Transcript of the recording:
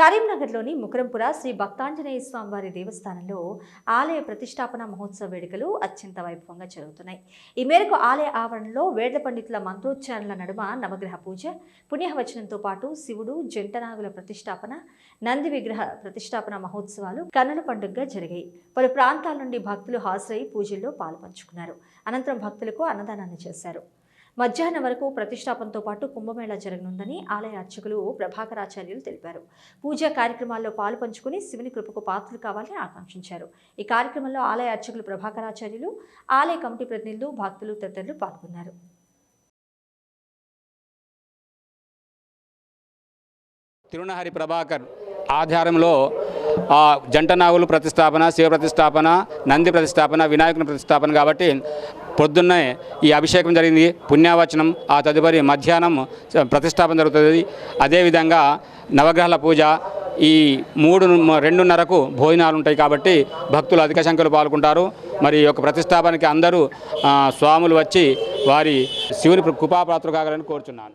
కరీంనగర్లోని ముకరంపుర శ్రీ భక్తాంజనేయ స్వామివారి దేవస్థానంలో ఆలయ ప్రతిష్టాపన మహోత్సవ వేడుకలు అత్యంత వైభవంగా జరుగుతున్నాయి. ఈ మేరకు ఆలయ ఆవరణలో వేద పండితుల మంత్రోచ్చారణల నడుమ నవగ్రహ పూజ పుణ్యవచనంతో పాటు శివుడు జంటనాగుల ప్రతిష్టాపన నంది విగ్రహ ప్రతిష్టాపన మహోత్సవాలు కన్నుల పండుగగా జరిగాయి. పలు ప్రాంతాల నుండి భక్తులు హాజరై పూజల్లో పాల్పంచుకున్నారు. అనంతరం భక్తులకు అన్నదానాన్ని చేశారు. మధ్యాహ్నం వరకు ప్రతిష్టాపనతో పాటు కుంభమేళా జరగనుందని ఆలయ అర్చకులు ప్రభాకరాచార్యులు తెలిపారు. పూజా కార్యక్రమాల్లో పాలు పంచుకుని శివుని కృపకు పాత్రలు కావాలని ఆకాంక్షించారు. ఈ కార్యక్రమంలో ఆలయ అర్చకులు ప్రభాకరాచార్యులు ఆలయ కమిటీ ప్రతినిధులు భక్తులు తదితరులు పాల్గొన్నారు. తిరుణహరి ప్రభాకర్ ఆధారంలో జంట నాగులు ప్రతిష్టాపన శివ ప్రతిష్టాపన నంది ప్రతిష్టాపన వినాయకుని ప్రతిష్టాపన కాబట్టి పొద్దున్నే ఈ అభిషేకం జరిగింది. పుణ్యావచనం ఆ తదుపరి మధ్యాహ్నం ప్రతిష్టాపన జరుగుతుంది. అదేవిధంగా నవగ్రహాల పూజ ఈ మూడు రెండున్నరకు భోజనాలు ఉంటాయి కాబట్టి భక్తులు అధిక సంఖ్యలో పాల్గొంటారు. మరి ఈ యొక్క ప్రతిష్టాపనకి అందరూ స్వాములు వచ్చి వారి శివుని కృపాపాత్ర కాగలని కోరుచున్నాను.